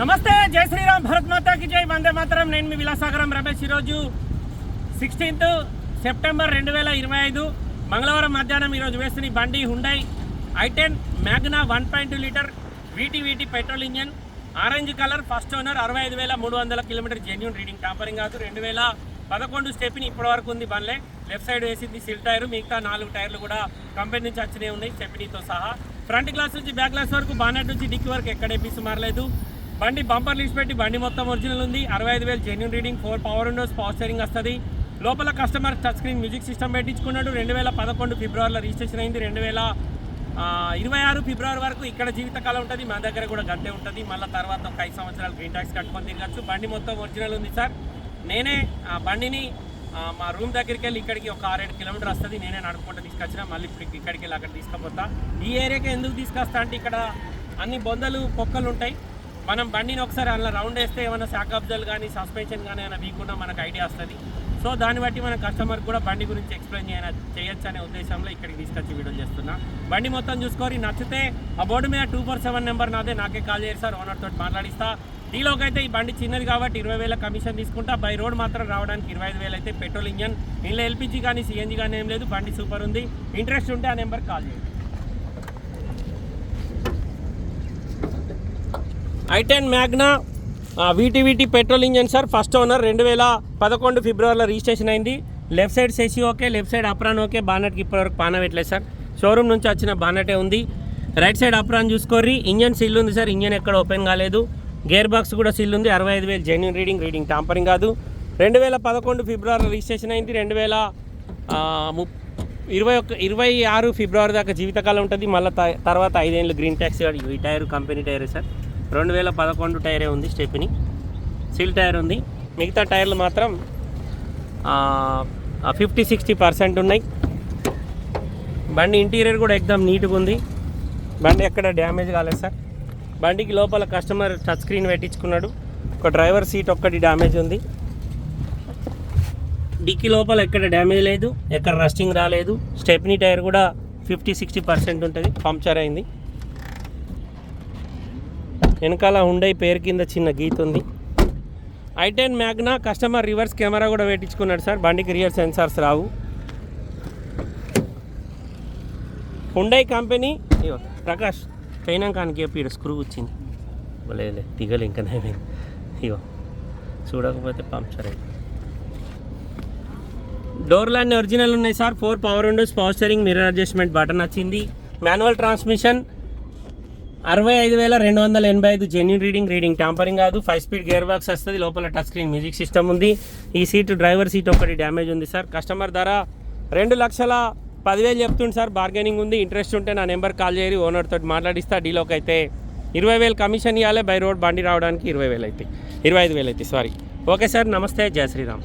నమస్తే జై శ్రీరామ్ భరత్ మాతాకి జై. వందే మాత్రం. నేను మీ విలాసాగరం రమేష్ ఈరోజు సిక్స్టీన్త్ సెప్టెంబర్ రెండు వేల ఇరవై ఐదు మంగళవారం మధ్యాహ్నం ఈరోజు వేసిన బండి Hyundai i ten Magna one point two litre VT petrol engine. Orange colour first owner అరవై ఐదు వేల మూడు వందల కిలోమీటర్ జెన్యున్ రీడింగ్. టాపరింగ్ కాదు రెండు వేల పదకొండు స్టెప్ని ఇప్పటి వరకు ఉంది బండ్లే. లెఫ్ట్ సైడ్ వేసింది సిల్ టైర్ మిగతా నాలుగు టైర్లు కూడా కంపెనీ నుంచి వచ్చినవి ఉన్నాయి స్టెప్నీతో సహా. ఫ్రంట్ గ్లాస్ నుంచి బ్యాక్ గ్లాస్ వరకు బానెట్ నుంచి డిక్కి వరకు ఎక్కడ పీసు మారలేదు. బండి బంపర్ లీస్ పెట్టి బండి మొత్తం ఒరిజినల్ ఉంది. అరవై ఐదు వేలు genuine reading four power windows power steering వస్తుంది. లోపల customer touch screen music system పెట్టించుకున్నాడు. రెండు వేల పదకొండు ఫిబ్రవరిలో రిజిస్ట్రేషన్ అయింది. రెండు వేల ఇరవై ఆరు ఫిబ్రవరి వరకు ఇక్కడ జీవితకాలం ఉంటుంది. మా దగ్గర కూడా గంటే ఉంటుంది. మళ్ళీ తర్వాత ఒక ఐదు సంవత్సరాలు గ్రీన్ ట్యాక్స్ కట్టుకొని తిరగచ్చు. బండి మొత్తం ఒరిజినల్ ఉంది సార్. నేనే ఆ బండిని మా రూమ్ దగ్గరికి వెళ్ళి ఇక్కడికి ఒక ఆరేడు కిలోమీటర్ వస్తుంది. నేనే నడుపుకుంటూ తీసుకొచ్చిన. మళ్ళీ ఇప్పుడు ఇక్కడికి వెళ్ళి అక్కడ తీసుకుపోతా. ఈ ఏరియాకి ఎందుకు తీసుకొస్తా అంటే ఇక్కడ అన్ని బొందలు పొక్కలు ఉంటాయి. మనం బండిని ఒకసారి అలా రౌండ్ వేస్తే ఏమైనా శాక్ అబ్జల్ కానీ సస్పెన్షన్ కానీ ఏమైనా వీకుండా మనకు ఐడియా వస్తుంది. సో దాన్ని బట్టి మన కస్టమర్ కూడా బండి గురించి ఎక్స్ప్లెయిన్ చేయ చేయొచ్చు అనే ఉద్దేశంలో ఇక్కడికి తీసుకొచ్చి వీడియో చేస్తున్నా. బండి మొత్తం చూసుకొని నచ్చితే ఆ బోర్డు మీద టూ ఫోర్ సెవెన్ నెంబర్ నాదే నాకే కాల్ చేయరు సార్ ఓనర్ తోటి మాట్లాడిస్తా. డీలోకి అయితే ఈ బండి చిన్నది కాబట్టి ఇరవై వేల కమిషన్ తీసుకుంటా. బై రోడ్ మాత్రం రావడానికి ఇరవై ఐదు వేలు అయితే పెట్రోల్ ఇంజన్ ఇంట్లో ఎల్పిజి కానీ సిఎన్జి కానీ ఏం లేదు. బండి సూపర్ ఉంది. ఇంట్రెస్ట్ ఉంటే ఆ నెంబర్ కాల్ చేయండి i ten Magna VT petrol engine sir first owner రెండు వేల పదకొండు ఫిబ్రవరిలో రిజిస్ట్రేషన్ అయింది. Left side సెసి okay left side apron okay బానట్కి ఇప్పటివరకు పాన పెట్టలేదు సార్. షోరూమ్ నుంచి వచ్చిన బానటే ఉంది. రైట్ సైడ్ అప్రాన్ చూసుకోర్రి. ఇంజన్ సీల్ ఉంది సార్ ఇంజన్ ఎక్కడ ఓపెన్ కాలేదు. గేర్ బాక్స్ కూడా సీల్ ఉంది. అరవై ఐదు వేలు జెన్యున్ రీడింగ్ రీడింగ్ టాంపరింగ్ కాదు. రెండు వేల పదకొండు ఫిబ్రవరిలో రిజిస్ట్రేషన్ అయింది. రెండు వేల ము ఇరవై ఒక ఇరవై ఆరు ఫిబ్రవరి దాకా జీవితకాలం ఉంటుంది. మళ్ళీ తర్వాత ఐదేళ్ళు గ్రీన్ ట్యాక్సీ ఈ టైర్ కంపెనీ టైరే సార్. రెండు వేల పదకొండు టైరే ఉంది స్టెప్ని సీల్ టైర్ ఉంది. మిగతా టైర్లు మాత్రం ఫిఫ్టీ సిక్స్టీ పర్సెంట్ ఉన్నాయి. బండి ఇంటీరియర్ కూడా ఎక్దమ్ నీట్గా ఉంది. బండి ఎక్కడ డ్యామేజ్ కాలేదు సార్. బండికి లోపల కస్టమర్ టచ్ స్క్రీన్ పెట్టించుకున్నాడు. ఒక డ్రైవర్ సీట్ ఒక్కటి డ్యామేజ్ ఉంది. డిక్కీ లోపల ఎక్కడ డ్యామేజ్ లేదు ఎక్కడ రస్టింగ్ రాలేదు. స్టెప్నీ టైర్ కూడా ఫిఫ్టీ సిక్స్టీ పర్సెంట్ ఉంటుంది. పంక్చర్ అయింది. వెనకాల హుండై పేరు కింద చిన్న గీత ఉంది. I ten Magna customer reverse camera కూడా పెట్టించుకున్నాడు సార్. బండికి రియర్ సెన్సార్స్ రావు. హుండై కంపెనీ ప్రకాష్ చైనాకానికి చెప్పి స్క్రూ వచ్చింది. లేదు దిగలే ఇంకా నేమే ఇగో చూడకపోతే పంప్చర్ అయింది డోర్లు అన్ని ఒరిజినల్ ఉన్నాయి sir. Four power windows power steering mirror adjustment button వచ్చింది మాన్యువల్ ట్రాన్స్మిషన్ అరవై ఐదు వేల రెండు వందల ఎనభై ఐదు జెన్యున్ రీడింగ్ రీడింగ్ టాంపరింగ్ కాదు ఫైవ్ స్పీడ్ గేర్ బాక్స్ వస్తుంది లోపల టచ్ స్క్రీన్ మ్యూజిక్ సిస్టమ్ ఉంది. ఈ సీటు డ్రైవర్ సీట్ ఒకటి డ్యామేజ్ ఉంది సార్ కస్టమర్ ధర రెండు లక్షల పదివేలు చెప్తుంది సార్ బార్గెనింగ్ ఉంది ఇంట్రెస్ట్ ఉంటే నా నెంబర్ కాల్ చేయరు ఓనర్ తోటి మాట్లాడిస్తా డీలోకి అయితే. ఇరవై వేలు కమిషన్ ఇవ్వాలి బై రోడ్ బండి రావడానికి ఇరవై వేలు అయితే ఇరవై ఐదు వేలు అయితే సారీ ఓకే సార్ నమస్తే. జయ శ్రీరామ్.